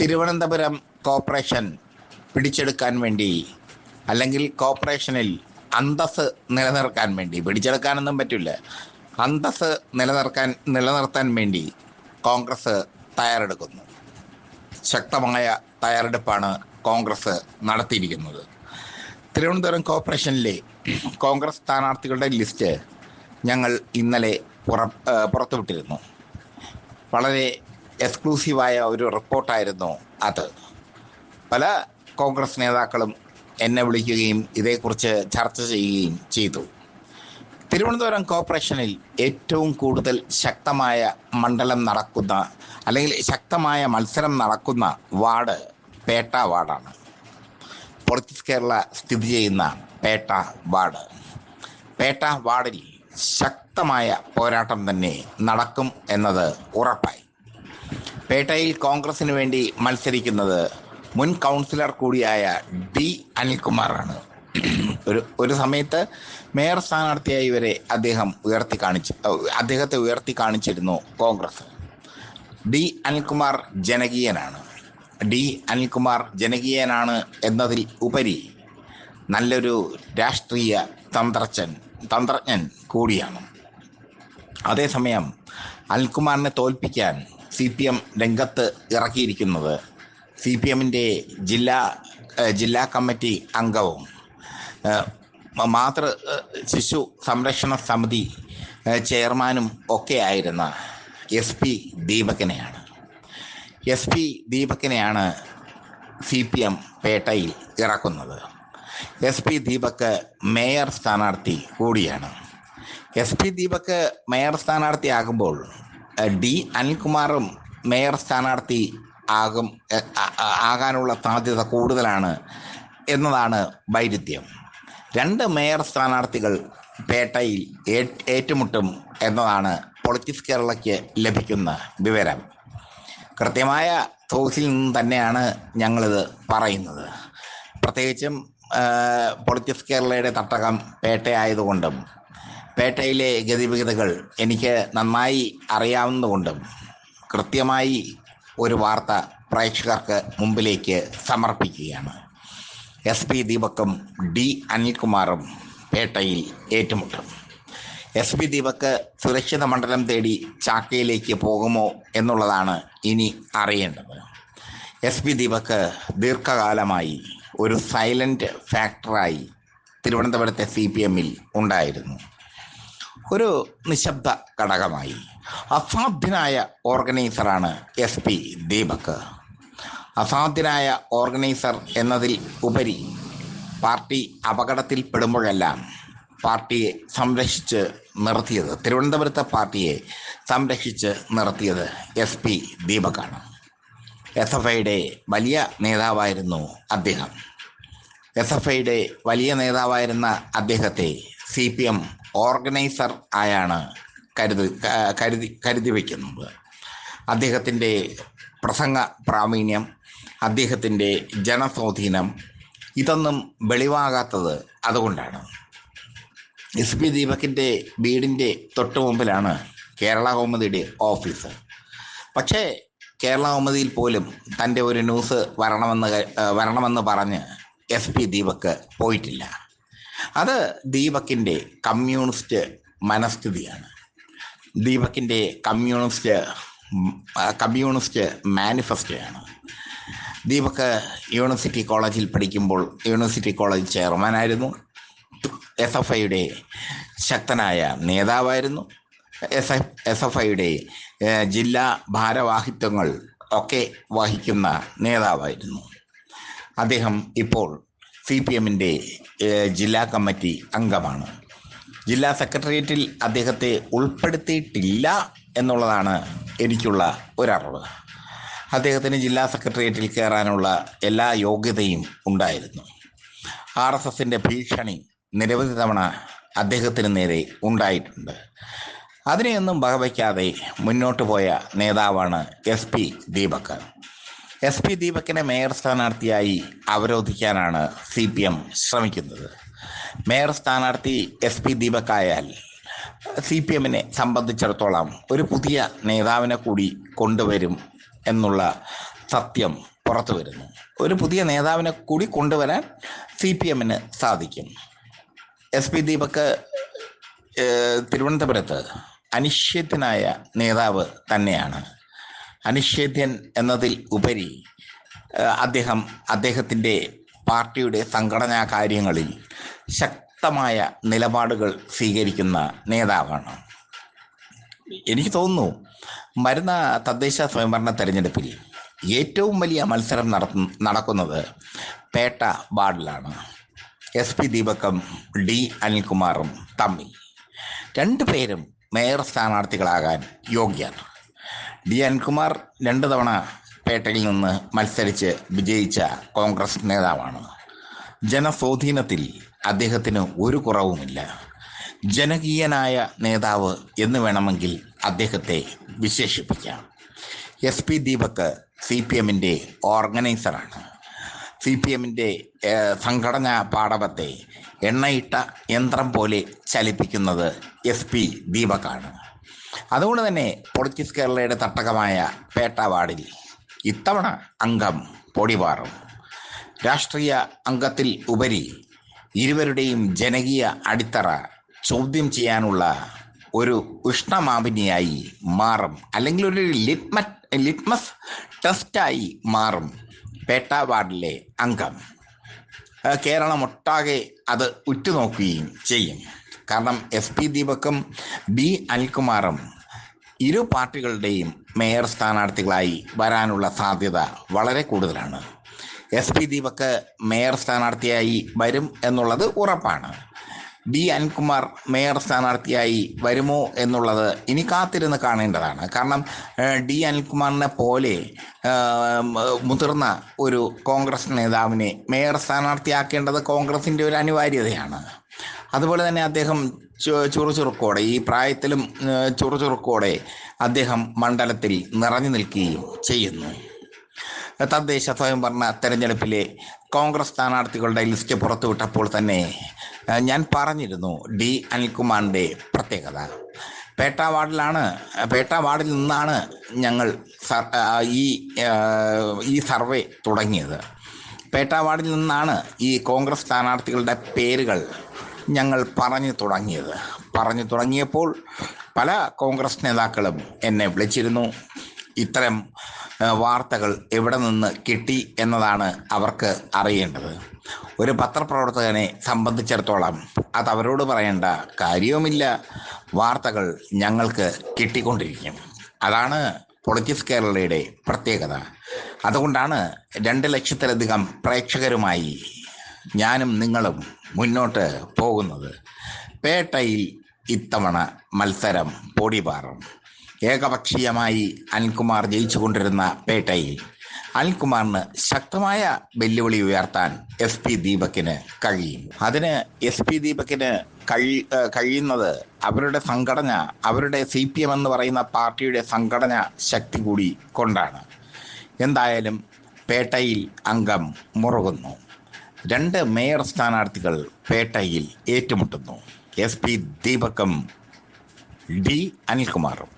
Thiruvananthapuram corporation പിടിച്ചെടുക്കാൻ വേണ്ടി അല്ലെങ്കിൽ കോർപ്പറേഷനിൽ അന്തസ് നിലനിർത്താൻ വേണ്ടി പിടിച്ചെടുക്കാനൊന്നും പറ്റില്ല. അന്തസ് നിലനിർത്താൻ നിലനിർത്താൻ വേണ്ടി കോൺഗ്രസ് തയ്യാറെടുക്കുന്നു. ശക്തമായ തയ്യാറെടുപ്പാണ് കോൺഗ്രസ് നടത്തിയിരിക്കുന്നത്. തിരുവനന്തപുരം കോർപ്പറേഷനിലെ കോൺഗ്രസ് സ്ഥാനാർത്ഥികളുടെ ലിസ്റ്റ് ഞങ്ങൾ ഇന്നലെ പുറ പുറത്തുവിട്ടിരുന്നു. വളരെ എക്സ്ക്ലൂസീവായ ഒരു റിപ്പോർട്ടായിരുന്നു അത്. പല കോൺഗ്രസ് നേതാക്കളും എന്നെ വിളിക്കുകയും ഇതേക്കുറിച്ച് ചർച്ച ചെയ്യുകയും ചെയ്തു. തിരുവനന്തപുരം കോർപ്പറേഷനിൽ ഏറ്റവും കൂടുതൽ ശക്തമായ മണ്ഡലം നടക്കുന്ന അല്ലെങ്കിൽ ശക്തമായ മത്സരം നടക്കുന്ന വാർഡ് പേട്ട വാർഡാണ്. പൊളിറ്റിക്സ് കേരള സ്ഥിതി ചെയ്യുന്ന പേട്ട വാർഡ്. പേട്ട വാർഡിൽ ശക്തമായ പോരാട്ടം തന്നെ നടക്കും എന്നത് ഉറപ്പായി. പേട്ടയിൽ കോൺഗ്രസിന് വേണ്ടി മത്സരിക്കുന്നത് മുൻ കൗൺസിലർ കൂടിയായ ഡി അനിൽകുമാറാണ്. ഒരു ഒരു സമയത്ത് മേയർ സ്ഥാനാർത്ഥിയായി വരെ അദ്ദേഹം ഉയർത്തി കാണിച്ചു അദ്ദേഹത്തെ ഉയർത്തി കാണിച്ചിരുന്നു കോൺഗ്രസ്. ഡി അനിൽകുമാർ ജനകീയനാണ്. ഡി അനിൽകുമാർ ജനകീയനാണ് എന്നതിൽ ഉപരി നല്ലൊരു രാഷ്ട്രീയ തന്ത്രജ്ഞൻ തന്ത്രജ്ഞൻ കൂടിയാണ്. അതേസമയം അനിൽകുമാറിനെ തോൽപ്പിക്കാൻ സി പി എം രംഗത്ത് ഇറക്കിയിരിക്കുന്നത് സി പി എമ്മിന്റെ ജില്ലാ ജില്ലാ കമ്മിറ്റി അംഗവും. മാതൃ ശിശു സംരക്ഷണ സമിതി ചെയർമാനും ഒക്കെ ആയിരുന്ന എസ് പി ദീപകനെയാണ്. എസ് പി ദീപകിനെയാണ് സി പി എം പേട്ടയിൽ ഇറക്കുന്നത്. എസ് പി ദീപക് മേയർ സ്ഥാനാർത്ഥി കൂടിയാണ്. എസ് പി ദീപക് മേയർ സ്ഥാനാർത്ഥിയാകുമ്പോൾ ഡി അനിൽകുമാറും മേയർ സ്ഥാനാർത്ഥി ആകും ആകാനുള്ള സാധ്യത കൂടുതലാണ് എന്നതാണ് വൈരുദ്ധ്യം. രണ്ട് മേയർ സ്ഥാനാർത്ഥികൾ പേട്ടയിൽ ഏറ്റുമുട്ടും എന്നതാണ് പൊളിറ്റിക്സ് കേരളയ്ക്ക് ലഭിക്കുന്ന വിവരം. കൃത്യമായ സോഴ്സിൽ നിന്ന് തന്നെയാണ് ഞങ്ങളിത് പറയുന്നത്. പ്രത്യേകിച്ചും പൊളിറ്റിക്സ് കേരളയുടെ തട്ടകം പേട്ടയായതുകൊണ്ടും പേട്ടയിലെ ഗതിവിഗതികൾ എനിക്ക് നന്നായി അറിയാവുന്നതുകൊണ്ടും കൃത്യമായി ഒരു വാർത്ത പ്രേക്ഷകർക്ക് മുമ്പിലേക്ക് സമർപ്പിക്കുകയാണ്. എസ് പി ദീപക്കും ഡി അനിൽകുമാറും പേട്ടയിൽ ഏറ്റുമുട്ടും. എസ് പി ദീപക്ക് സുരക്ഷിത മണ്ഡലം തേടി ചാക്കയിലേക്ക് പോകുമോ എന്നുള്ളതാണ് ഇനി അറിയേണ്ടത്. എസ് പി ദീപക്ക് ദീർഘകാലമായി ഒരു സൈലന്റ് ഫാക്ടറായി തിരുവനന്തപുരത്തെ സി പി എമ്മിൽ ഉണ്ടായിരുന്നു. ഒരു നിശബ്ദ ഘടകമായി. അസാധ്യനായ ഓർഗനൈസറാണ് എസ് പി ദീപക്. അസാധ്യനായ ഓർഗനൈസർ എന്നതിൽ ഉപരി പാർട്ടി അപകടത്തിൽ അപകടത്തിൽപ്പെടുമ്പോഴെല്ലാം പാർട്ടിയെ സംരക്ഷിച്ച് നിർത്തിയത് തിരുവനന്തപുരത്തെ പാർട്ടിയെ സംരക്ഷിച്ച് നിർത്തിയത് എസ് പി ദീപകാണ്. എസ് എഫ് ഐയുടെ വലിയ നേതാവായിരുന്നു അദ്ദേഹം. എസ് എഫ് ഐയുടെ വലിയ നേതാവായിരുന്ന അദ്ദേഹത്തെ സി പി എം ഓർഗനൈസർ ആയാണ് കരുത് കരുതി കരുതി വയ്ക്കുന്നത് അദ്ദേഹത്തിന്റെ പ്രസംഗ പ്രാവീണ്യം അദ്ദേഹത്തിന്റെ ജനസ്വാധീനം ഇതൊന്നും വെളിവാകാത്തത് അതുകൊണ്ടാണ്. എസ് പി ദീപകിന്റെ വീടിന്റെ തൊട്ട് മുമ്പിലാണ് കേരള കൗമുദിയുടെ ഓഫീസ്. പക്ഷേ കേരള കൗമുദിയിൽ പോലും തന്റെ ഒരു ന്യൂസ് വരണമെന്ന് വരണമെന്ന് പറഞ്ഞ് എസ് പി ദീപക് പോയിട്ടില്ല. അത് ദീപക്കിന്റെ കമ്മ്യൂണിസ്റ്റ് മനസ്ഥിതിയാണ്. ദീപക്കിന്റെ കമ്മ്യൂണിസ്റ്റ് കമ്മ്യൂണിസ്റ്റ് മാനിഫെസ്റ്റോയാണ്. ദീപക് യൂണിവേഴ്സിറ്റി കോളേജിൽ പഠിക്കുമ്പോൾ യൂണിവേഴ്സിറ്റി കോളേജ് ചെയർമാനായിരുന്നു. എസ് എഫ് ഐയുടെ ശക്തനായ നേതാവായിരുന്നു. എസ് എഫ് എസ് എഫ് ഐയുടെ ജില്ലാ ഭാരവാഹിത്വങ്ങൾ ഒക്കെ വഹിക്കുന്ന നേതാവായിരുന്നു. അദ്ദേഹം ഇപ്പോൾ സി പി എമ്മിന്റെ ജില്ലാ കമ്മിറ്റി അംഗമാണ്. ജില്ലാ സെക്രട്ടേറിയറ്റിൽ അദ്ദേഹത്തെ ഉൾപ്പെടുത്തിയിട്ടില്ല എന്നുള്ളതാണ് എനിക്കുള്ള ഒരറിവ്. അദ്ദേഹത്തിന് ജില്ലാ സെക്രട്ടേറിയറ്റിൽ കയറാനുള്ള എല്ലാ യോഗ്യതയും ഉണ്ടായിരുന്നു. ആർ എസ് എസിന്റെ ഭീഷണി നിരവധി തവണ അദ്ദേഹത്തിന് നേരെ ഉണ്ടായിട്ടുണ്ട്. അതിനെയൊന്നും വകവയ്ക്കാതെ മുന്നോട്ട് പോയ നേതാവാണ് S P Deepak. S P ദീപകിനെ mayor സ്ഥാനാർത്ഥിയായി അവരോധിക്കാനാണ് സി പി എം ശ്രമിക്കുന്നത്. മേയർ സ്ഥാനാർത്ഥി എസ് പി ദീപക്കായാൽ സി പി എമ്മിനെ സംബന്ധിച്ചിടത്തോളം ഒരു പുതിയ നേതാവിനെ കൂടി കൊണ്ടുവരും എന്നുള്ള സത്യം പുറത്തു വരുന്നു. ഒരു പുതിയ നേതാവിനെ കൂടി കൊണ്ടുവരാൻ സി പി എമ്മിന് സാധിക്കും. എസ് പി ദീപക് തിരുവനന്തപുരത്ത് അനിശ്ചിതനായ നേതാവ് തന്നെയാണ്. അനിശ്ചിതൻ എന്നതിൽ ഉപരി അദ്ദേഹം അദ്ദേഹത്തിന്റെ പാർട്ടിയുടെ സംഘടനാ കാര്യങ്ങളിൽ ശക്തമായ നിലപാടുകൾ സ്വീകരിക്കുന്ന നേതാവാണ്. എനിക്ക് തോന്നുന്നു വരുന്ന തദ്ദേശ സ്വയംഭരണ തെരഞ്ഞെടുപ്പിൽ ഏറ്റവും വലിയ മത്സരം നടത്തു നടക്കുന്നത് പേട്ട വാർഡിലാണ്. എസ് പി ദീപക്കും ഡി അനിൽകുമാറും തമ്മിൽ. രണ്ടുപേരും മേയർ സ്ഥാനാർത്ഥികളാകാൻ യോഗ്യർ ഡി അനിൽകുമാർ രണ്ട് തവണ പേട്ടയിൽ നിന്ന് മത്സരിച്ച് വിജയിച്ച കോൺഗ്രസ് നേതാവാണ്. ജനസ്വാധീനത്തിൽ അദ്ദേഹത്തിന് ഒരു കുറവുമില്ല. ജനകീയനായ നേതാവ് എന്ന് വേണമെങ്കിൽ അദ്ദേഹത്തെ വിശേഷിപ്പിക്കാം. S P Deepak C P എമ്മിന്റെ ഓർഗനൈസറാണ്. സി പി എമ്മിന്റെ സംഘടനാ പാടവത്തെ എണ്ണയിട്ട യന്ത്രം പോലെ ചലിപ്പിക്കുന്നത് എസ് പി ദീപകാണ്. അതുകൊണ്ട് തന്നെ പൊളിറ്റിക്സ് കേരളയുടെ തട്ടകമായ പേട്ട വാർഡിൽ ഇത്തവണ അംഗം പൊടിപാറും. രാഷ്ട്രീയ അംഗത്തിൽ ഉപരി ഇരുവരുടെയും ജനകീയ അടിത്തറ ചോദ്യം ചെയ്യാനുള്ള ഒരു ഉഷ്ണമാപിനിയായി മാറും. അല്ലെങ്കിൽ ഒരു ലിറ്റ്മ ലിറ്റ്മസ് ടെസ്റ്റായി മാറും പേട്ട വാർഡിലെ അംഗം. കേരളം കേരളമൊട്ടാകെ അത് ഉറ്റുനോക്കുകയും ചെയ്യും. കാരണം എസ് പി ദീപക്കും ബി അനിൽകുമാറും ഇരു പാർട്ടികളുടെയും മേയർ സ്ഥാനാർത്ഥികളായി വരാനുള്ള സാധ്യത വളരെ കൂടുതലാണ്. എസ് പി ദീപക് മേയർ സ്ഥാനാർത്ഥിയായി വരും എന്നുള്ളത് ഉറപ്പാണ്. ബി അനിൽകുമാർ മേയർ സ്ഥാനാർത്ഥിയായി വരുമോ എന്നുള്ളത് ഇനി കാത്തിരുന്ന് കാണേണ്ടതാണ്. കാരണം ഡി അനിൽകുമാറിനെ പോലെ മുതിർന്ന ഒരു കോൺഗ്രസ് നേതാവിനെ മേയർ സ്ഥാനാർത്ഥിയാക്കേണ്ടത് കോൺഗ്രസിന്റെ ഒരു അനിവാര്യതയാണ്. അതുപോലെ തന്നെ അദ്ദേഹം ചുറുചുറുക്കോടെ ഈ പ്രായത്തിലും ചുറുചുറുക്കോടെ അദ്ദേഹം മണ്ഡലത്തിൽ നിറഞ്ഞു നിൽക്കുകയും ചെയ്യുന്നു. തദ്ദേശ സ്വയംഭരണ തെരഞ്ഞെടുപ്പിലെ കോൺഗ്രസ് സ്ഥാനാർത്ഥികളുടെ ലിസ്റ്റ് പുറത്തുവിട്ടപ്പോൾ തന്നെ ഞാൻ പറഞ്ഞിരുന്നു ഡി അനിൽകുമാറിന്റെ പ്രത്യേകത. പേട്ട വാർഡിലാണ് പേട്ട വാർഡിൽ നിന്നാണ് ഞങ്ങൾ ഈ ഈ സർവേ തുടങ്ങിയത്. പേട്ട വാർഡിൽ നിന്നാണ് ഈ കോൺഗ്രസ് സ്ഥാനാർത്ഥികളുടെ പേരുകൾ ഞങ്ങൾ പറഞ്ഞു തുടങ്ങിയത്. പറഞ്ഞു തുടങ്ങിയപ്പോൾ പല കോൺഗ്രസ് നേതാക്കളും എന്നെ വിളിച്ചിരുന്നു. ഇത്തരം വാർത്തകൾ എവിടെ നിന്ന് കിട്ടി എന്നതാണ് അവർക്ക് അറിയേണ്ടത്. ഒരു പത്രപ്രവർത്തകനെ സംബന്ധിച്ചിടത്തോളം അത് അവരോട് പറയേണ്ട കാര്യവുമില്ല. വാർത്തകൾ ഞങ്ങൾക്ക് കിട്ടിക്കൊണ്ടിരിക്കും. അതാണ് പൊളിറ്റിക്സ് കേരളയുടെ പ്രത്യേകത. അതുകൊണ്ടാണ് രണ്ട് ലക്ഷത്തിലധികം പ്രേക്ഷകരുമായി ഞാനും നിങ്ങളും മുന്നോട്ട് പോകുന്നത് പേട്ടയിൽ ഇത്തവണ മത്സരം പൊടിപാറും. ഏകപക്ഷീയമായി അനിൽകുമാർ ജയിച്ചുകൊണ്ടിരുന്ന പേട്ടയിൽ അനിൽകുമാറിന് ശക്തമായ വെല്ലുവിളി ഉയർത്താൻ എസ് പി ദീപക്കിന് കഴിയും. അതിന് എസ് പി ദീപക്കിന് കഴി കഴിയുന്നത് അവരുടെ സംഘടന അവരുടെ സി പി എം എന്ന് പറയുന്ന പാർട്ടിയുടെ സംഘടന ശക്തി കൂടി കൊണ്ടാണ്. എന്തായാലും പേട്ടയിൽ അംഗം മുറുകുന്നു. രണ്ട് മേയർ സ്ഥാനാർത്ഥികൾ പേട്ടയിൽ ഏറ്റുമുട്ടുന്നു. എസ് പി ദീപക്കും ഡി അനിൽകുമാറും.